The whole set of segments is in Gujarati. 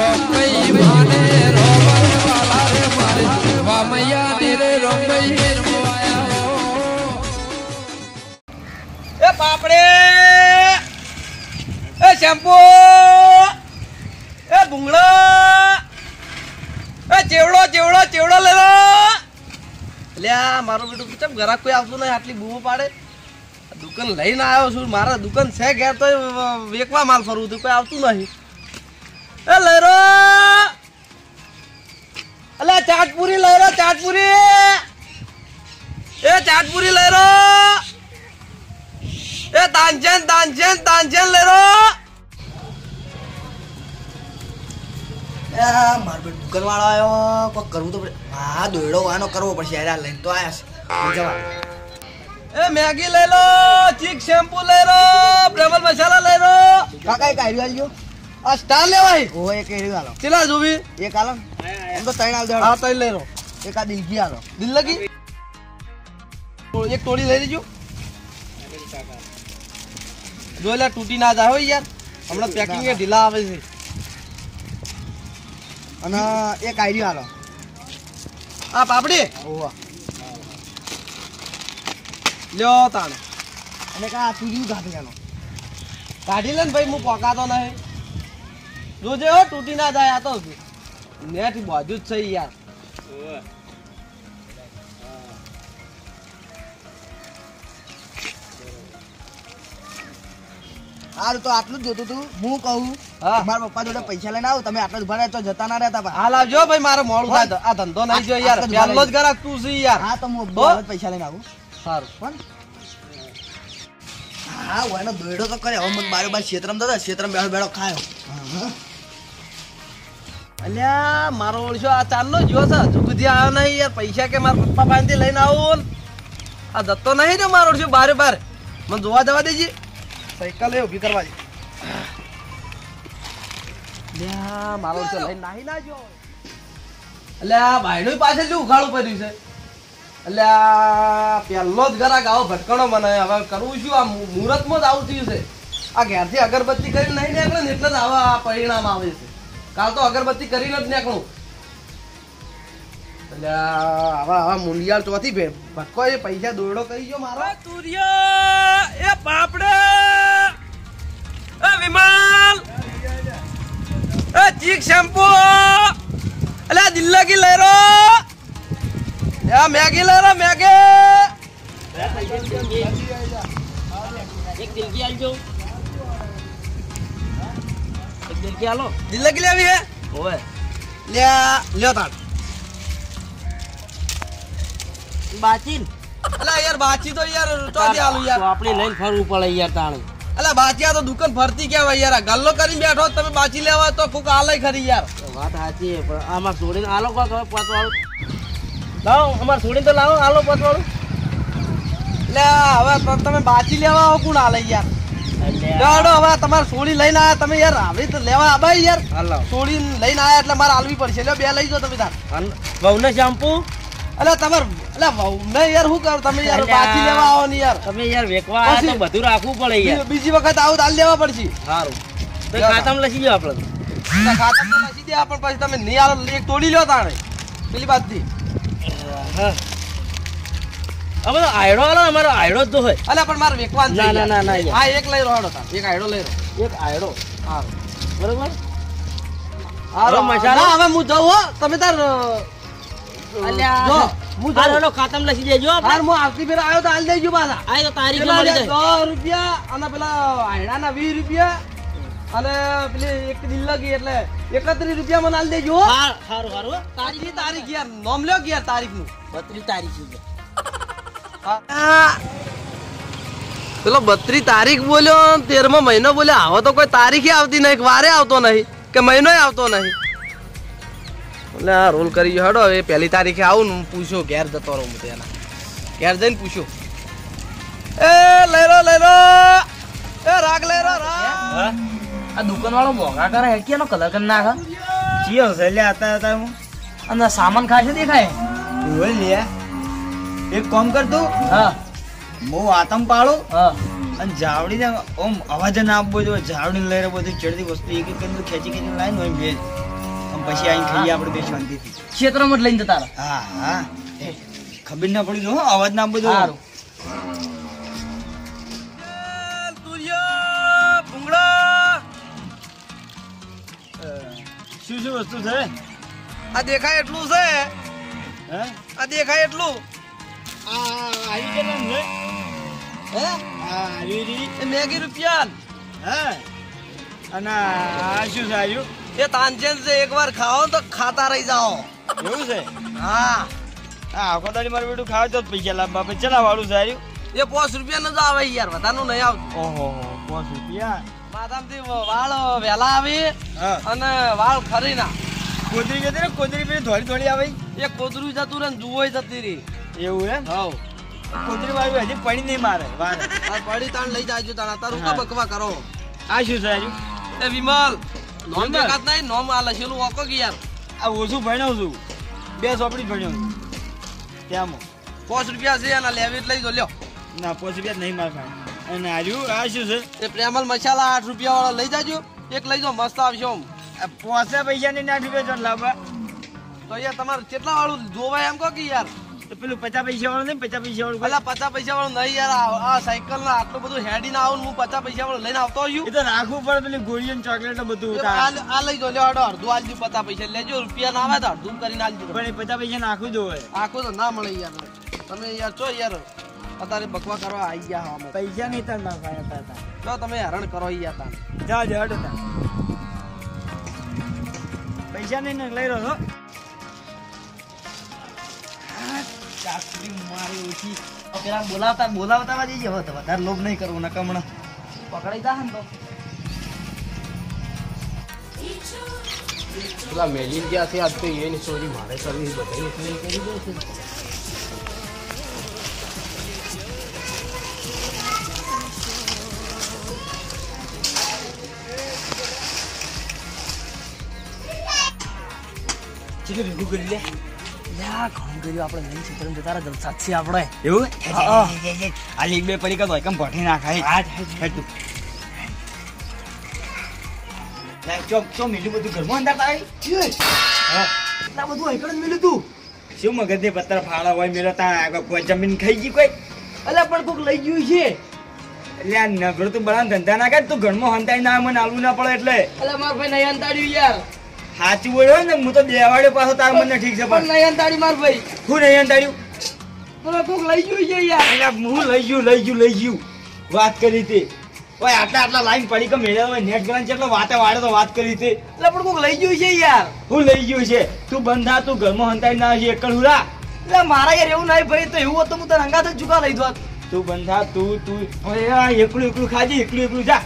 રોમભાઈ માને મારે વામૈયા ની એ બાપડે! એ શેમ્પુ! એ ભૂંગળો! એ ચેવડો ચેવડો ચેવડો લે લો! લ્યા મારો બેટું કેમ ઘરાક કોઈ આવતું નહીં, આટલી બૂમો પાડે. દુકાન લઈને આવ્યો છું, મારા દુકાન છે ઘેર તો વેકવા માલ ફરવું હતું કોઈ આવતું નહીં. એ લઈ રો. અલ્યા ચાટપુરી લઈ રો ચાટપુરી એ ચાટપુરી લઈ રો. એ તાંજન તાંજન તાંજન લહેરો મારો બેટ દુકાન વાળો આવ્યો કોક કરવું તો પડે. હા દોયડો વાનો કરવો પડશે. યાર આ લઈને તો આવ્યા છે. જવા. એ મેગી લઈ લો ચીક શેમ્પુ લઈ લો પ્રેમલ મસાલા લઈ લો કાકા એક આવ્યો આલજો. આ સ્ટાર લેવાય. ઓ એક આઈડિયો આલો ચેલા જોવી? એક આલો એમ તો તૈણ આલ દેડો હા તૈણ લઈ લો. એક આ દિલગી આલો દિલ લગી? એક તોડી લઈ લેજો. જો એટલે તૂટી ના જાય હોય યાર. હમણાં પેકિંગ એ ઢીલા આવે છે. અને એક આઈડી આલો આ પાપડી? ઓવા લ્યો તાણે. અને કા તુર્યું કાઢી આલો કાઢી લે ને ભાઈ હું પોકાતો નહીં. જોજે હો તૂટી ના જાય આ તો નેટ બાજુ જ છે યાર. હારું તો આટલું જ જોતું તું. હું કહું હા. મારા પપ્પા જોડે પૈસા લઈને આવું તમે આટલા જ ઊભા રહ્યા તો જતા ના રહેતા પણ. હાલ આવજો ભાઈ મારો મોડું થાય આ ધંધો નહીં જો યાર પહેલો જ ગ્રાહક તું છે યાર. હા તો હું? પૈસા લઈને આવું. સારું. પણ હા હું એનો બેડો તો કરે. હવે મને બારે બાર ક્ષેત્રમ દાદા ક્ષેત્રમ બેઠો બેડો ખાયો. હા. અલ્યા, મારો ઓળશો, આ ચાલનો જો છે. હજુ સુધી આવ્યો નહીં યાર. પૈસા કે મારા પપ્પા પાસેથી લઈને આવું. આ જતો નહીં ને મારો ઓળશો, બારે બાર. મને જોવા જવા દેજે. સાયકલ એ મારો ઓળશો, લઈને નાહી ના જો અલ્યા, ભાઈનું પાછળ શું ઉઘાડું પડ્યું છે? અલ્યા, પહેલો જ ઘરાક આવો ભટકણો મને. હવે કરવું શું? આ મુહૂર્તમાં જ આવું થયું છે. આ ઘેરથી અગરબત્તી કરીને નહીં નીકળે એટલે જ આવા પરિણામ આવે છે. કાલ તો અગરબત્તી કરીને જ નીકળું. એટલે આવા આવા મુંડિયાળ ચોથી ભે ભટકો એ પૈસા દોરડો કરી ગયો મારો. તુરિયા એ પાપડે એ વિમાલ! એ ચીક શેમ્પુ! અલે દિલ્લગી લઈ રો એ મેગી લહેરો મેગી! એક આલજો. એક દિલકી આલો દિલ્લગી લેવી હે? ઓવે. લ્યા લ્યો તાણ બાચીન. અલા યાર બાચી તો યાર ચોથી આલું યાર. તો આપણે લઈને ફરવું પડે યાર તાણે. અલા બાચિયા તો દુકાન ફરતી કેવાય યાર. ગલ્લો કરીને બેઠો તમે બાચી લેવા તો કોક આલે ખરી યાર. તો વાત સાચી પણ આમાં છોડીને આલો કોક હવે પાંચ વાળું લાવો અમારે છોડીને તો લાવો આલો પાંચ વાળું એટલે હવે તો તમે બાચી લેવા આવો કોણ આલે યાર? ચાલો હવે તમારે સોડી લઈને આયા તમે યાર આવી તો લેવા આબાય યાર. સોળી લઈને આયા એટલે મારે આલવી પડશે. બે લઈ જાઓ તમે તાર. વહુને શેમ્પુ? એટલે તમાર એટલે વહુને યાર શું કરો તમે યાર? અલ્યા. લેવા આવો ને યાર. તમે યાર વેકવા આયા તો બધું રાખવું પડે યાર. બીજી- વખત આવું તો આલ લેવા પડશે. સારું તો ખાતામાં લસી જાઓ આપણે. એટલે ખાતા દે પણ પછી તમે નહીં આલો એક તોડી લ્યો તાણે. પેલી બાજથી. હા. તો આયડો આલો અમારો આયડો જ હોય. અલ્યા પણ માર વેકવાન ના, ના, ના, ના. હા એક લઈ રહ્યો તા એક આયડો લઈ રહ્યો એક આયડો? હા બરોબર? આરો મસાલો? હવે હું જઉં હો. તમે તાર અલ્યા જો હું જઉં. ખાતામાં દેજો આપણે. હાર હું આવતી ફેર આવ્યો તો હાલ દેજો પાછા. આ તો તારીખ મળી જાય. 100 રૂપિયા અને પેલા આયડાના વીસ રૂપિયા અને પેલી એક દિલ લગી એટલે એકત્રીસ રૂપિયા મને હાલ દેજો સારું સારું તારીખની તારીખ યાર નોમ લ્યો યાર તારીખનું બત્રીસ તારીખ પેલો બત્રી તારીખ બોલ્યો તેરમો મહિનો બોલ્યો આવો તો કોઈ તારીખે આવતી નહીં વારે આવતો નહીં કે મહિનો આવતો નહીં. એટલે આ રોલ કરી ગયો હેડો એ પહેલી તારીખે આવું ને હું પૂછ્યો ઘેર જતો રહું હું તેના. ઘેર જઈને પૂછ્યો. એ લઈ લો લઈ લો. એ રાગ લઈ લો રાગ. આ દુકાન વાળો મોંઘા કરે હેડકીયાનો કલર કરી નાખે? ચિયો છે લે આતા આતા હું. અને સામાન ખાશે દેખાય? ઓય લે એક કામ કર તું. હા. હું આતમ પાડું. હા. અને જાવડીને ઓમ અવાજ ના આપવો જોઈએ. લઈ રહ્યો બધી ચડતી વસ્તુ એક એક ખેંચી ખેંચી લાવીને ને ભેજ પછી આઈને ખાઈએ આપણે બે શાંતિથી. ક્ષેત્રમાં જ લઈને જતા હા હા. ખબર ના પડી જો હો, અવાજ ના બધો સારું. શું શું વસ્તુ છે? આ દેખાય એટલું છે. હે? આ દેખાય એટલું. આવી કેટલાનું છે હે? હા આવી એ મેગી રૂપિયા હે? અને આ શું છે આવ્યું એ તાનચેન છે એકવાર ખાઓ તો ખાતા રહી જાઓ. એવું છે? હા. આ આખો દાડી મારું બેટું ખાવા તો પૈસા લાવવા પછી ચલા વાળું સારું એ પાંચ રૂપિયા નું જ આવે યાર વધારનું નહીં આવતું. ઓહો પાંચ રૂપિયા? માધામથી વાળ વહેલા આવી અને વાળ ખરી ના. કોદરી જતી ને? કોદરી પેલી થોડી થોડી આવી? એ કોદરું જતું રહે ને જુઓય જતી રહી. એવું એમ? હવ કોદરી વાળું હજી પડી નહીં મારે. વારે પડી તાણ લઈ જાજો તાણ તારું હા. કા બકવા કરો. આ શું છે આવ્યું એ વિમલ. નોમ? દેખાત નહીં નોમ આ લખેલું વાંકો કે યાર આ ઓછું ભણ્યો છું. બે ચોપડી ભણ્યો છું. ત્યાંમાં પાંચ રૂપિયા છે એના લેવી લઈ જો લ્યો. ના પાંચ રૂપિયા નહીં મારે અને આજુ આ શું છે? એ પ્રેમલ મસાલા આઠ રૂપિયા વાળા લઈ જાજો. એક લઈ જાઓ મસ્ત આવશે આમ પોસે પૈસા ની આઠ રૂપિયા લાવવા. તો યાર તમારે કેટલા વાળું જોવાય એમ કહો કે યાર? પેલું પચાસ પૈસા વાળું નહીં પચાસ પૈસા વાળું પેલા પચાસ પૈસા વાળું નહીં યાર આ- આ સાયકલ ના આટલું બધું હેડી ના આવું હું પચાસ પૈસા વાળું લઈને આવતો એ તો રાખવું પડે પેલી ગોળીઓ ને ચોકલેટ બધું આ. લઈ જો લ્યો અડો અડધું આલજો પચાસ પૈસા. લેજો રૂપિયા ના આવે તો અડધું કરીને આલજો. પણ એ પચાસ પૈસા જોવે આખું તો ના મળે યાર. તમે યાર ચો યાર અત્યારે બકવા કરવા આવી ગયા હો પૈસા નહીં તાર નાખવા હતા હતા. તો તમે હરણ કરો યાર તાન જા પૈસા નહીં લઈ રહ્યો છો મારી ઓછી. પેલા બોલાવતા બોલાવતા જઈએ. હવે વધારે લોભ નહીં કરવો નકમણા પકડાઈ જા ને તો. પેલા મેલિન ગયા છે આજ તો એની ચોરી મારે કરવી બધી ચોરી કરી દઉં છે. ચીલી ભેગું કરી લે. યા ઘણું કર્યું આપણે નહીં ક્ષેત્રમાં જતા રહે જલસા આપણે. એવું? હા. એક બે પડી એકમ ભઠી નાખાય. હેડ તું. લે, ચો ચો મિલું બધું ઘરમાં અંદર તારી. એટલા બધું એકડ મિલ્યું તું. શું મગજે પથ્થર ફાળા હોય મેળો ત્યાં આગળ કોઈ જમીન ખાઈ ગઈ કોઈ? અલ્યા પણ કોક લઈ ગયું છે. એટલે આ નગરો તું બળા ધંધા ના કર તું ઘરમાં હંતાઈ ના મને આલવું ના પડે એટલે. અલ્યા માર ભાઈ નહીં હંતાડ્યું યાર. સાચું બોલ્યો ને હું તો બેવાડે પાછો તાર મને ઠીક છે પણ. નહીં અંતાડી માર ભાઈ. હું નહીં અંતાડ્યું પેલા કોક લઈ ગયું છે યાર. હું લઈ ગયું લઈ ગયું લઈ ગયું. વાત કરી તે. ઓય આટલા આટલા લાઈન પડી કે મેળ્યા હોય નેટ ગ્રાન છે એટલે વાતે વાડે તો વાત કરી હતી એટલે પણ કોક લઈ ગયું છે યાર. હું લઈ ગયું છે. તું બંધા તું ઘરમાં હંતાઈ ના છે એકલ હુરા એટલે મારા યાર એવું નહીં ભાઈ તો એવું હતું હું તને અંગાત જ ચૂકા લઈ દોત તું બંધા તું તું. એકલું એકલું ખાજી એકલું એકલું જા.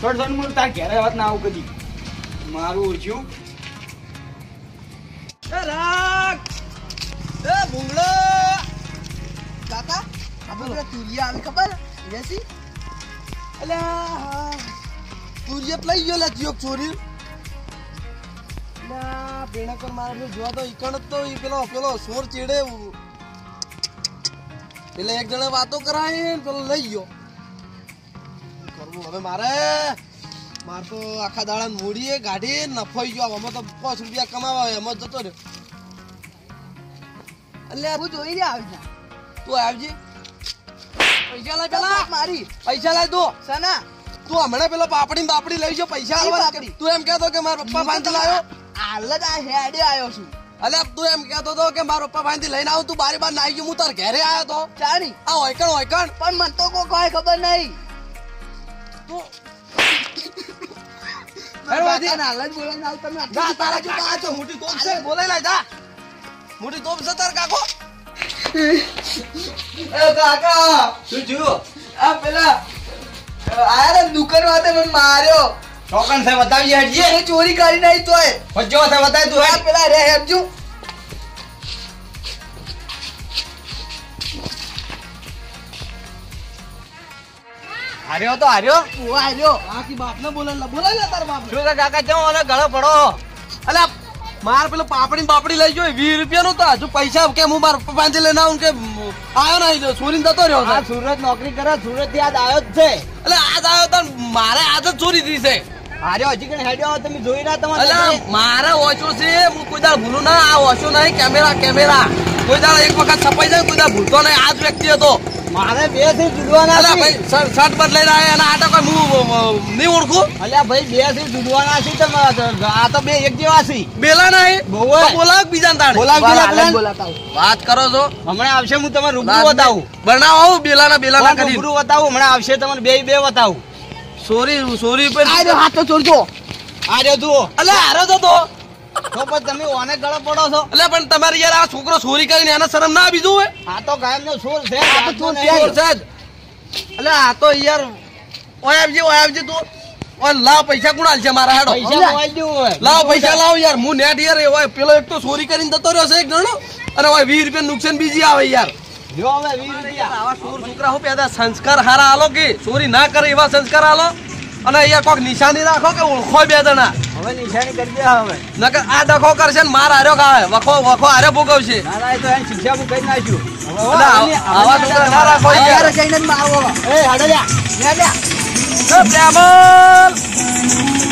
થોડું થોડું મને તાર ઘેરે વાત ના આવું કદી. મારું ઓળખ્યું ભૂંગળો કાકા આપણે તુરિયા આવી ખબર? વેસી અલ્યા તુરિયા લઈ ગયો લે જીઓક ચોરી. ના પેણા પર મારે જોવા તો ઈકણ તો પેલો પેલો સોર ચેડે એટલે એક જણે વાતો કરાય પેલો લઈ ગયો. કરવું હવે મારે? માર તો આખા દાડા મૂડીએ ગાડી નફોઈ ગયો. અમે તો પાંચ રૂપિયા કમાવા એમાં જ જતો રહ્યો. એટલે હું જોઈ રહ્યા આવી તું આવજે. પૈસા લાય પેલા. મારી. પૈસા લાય દો સના. તું હમણાં પેલો પાપડી ને બાપડી લઈ જો પૈસા આવવા. તું એમ કહેતો કે મારા પપ્પા ભાંતી લાયો. હાલ જ આ હેડે આવ્યો છું. અલે તું એમ કહેતો તો કે મારા પપ્પા ભાંતી લઈને આવું. તું બારી બાર નાઈ ગયું. હું તાર ઘરે આવ્યો તો. ચાણી. આ ઓયકણ ઓયકણ. પણ મને તો કોઈ ખબર નહીં. તું મોટી તોપ છે. તાર કાકો. એ કાકા શું જુઓ. આ પેલા આયા દુકાન વાતે મને માર્યો. ચોકન છે બતાવી હટજે એ ચોરી કરી નહીં તોય. વચ્ચો છે બતાવી તું પેલા રે હેમજુ હાર્યો તો હાર્યો? ઓ આર્યો આખી બાપને બોલાય બોલાય લે તાર બાપ શું છે કાકા જો ઓને ગળો પડો? અલ્યા માર પેલો પાપડી પાપડી બાપડી લઈ જોય વીસ રૂપિયા નું તો હજુ પૈસા કે હું માર પાંચે લઈને આવું કે આવ્યો નહીં ચોરી જતો રહ્યો છે. સુરત નોકરી કરે સુરતથી આજ આવ્યો જ છે. એટલે આજ આવ્યો તો મારે આજ જ ચોરી થઈ છે. આર્યો હજી કઈ હેડ્યો તમે જોઈ રહ્યા તમારે મારે ઓછો છે હું કોઈ દાળ ભૂલું ના આ ઓછો નહીં કેમેરા કેમેરા. કોઈ દાળ એક વખત છપાઈ જાય કોઈ દાળ ભૂલતો નહીં આ જ વ્યક્તિ હતો. મારે બેથી જુદવાના છે. ભાઈ શર્ટ બદલાઈ રહ્યા અને આ તો કોઈ હું નહીં ઓળખું? અલ્યા ભાઈ બેથી જુદવાના છે તમે આ તો બે એક જેવા છે. બેલા ના બહુ બોલાવ બીજા તાણે. બોલાવ બોલાતા વાત કરો છો. હમણાં આવશે હું તમને રૂબરૂ બતાવું. બનાવો આવું બેલાના બેલાના ના કરી રૂબરૂ બતાવું? હમણાં આવશે તમને બે બે બતાવું. સોરી સોરી પર આ રે હાથ તો છોડજો આ રહ્યો જુઓ. અલ્યા હારો તો. તો તો તમે ઓને ગળે પડો છો. અલ્યા પણ તમારે યાર આ છોકરો ચોરી કરીને એને શરમ ના બીજું હોય આ તો ગાયબ નો સોર છે આ તો જાતનો ચોર નહીં. ચોર છે જ. આ તો યાર ઓય આવજે ઓય આવજે તું. ઓય લાવ પૈસા કોણ આલશે મારા હેડો? પૈસા હોય લાવ પૈસા લાવ યાર હું નેટ યાર ઓય પેલો એક તો ચોરી કરીને જતો રહ્યો છે એક અને ઓય 20 રૂપિયા નુકસાન બીજી આવે યાર. જો હવે વીસ રૂપિયા. આવા ચોર છોકરા હું પેદા સંસ્કાર હારા આલો કે? ચોરી ના કરે એવા સંસ્કાર આલો અને અહીંયા કોક નિશાની રાખો કે ઓળખો બે જણા? હવે નિશાની કરી દે હવે. નકર આ ડખો કરશે ને માર હાર્યો ખાવે. વખો વખો હારે ભોગવશે ના ના એ તો એની શિક્ષા હું નાખ્યું. હવે એટલે આની- આવા આવા છોકરા ના રાખો યાર યાર. જઈને મારવો એ હાડો લ્યા લે લે પ્રેમલ.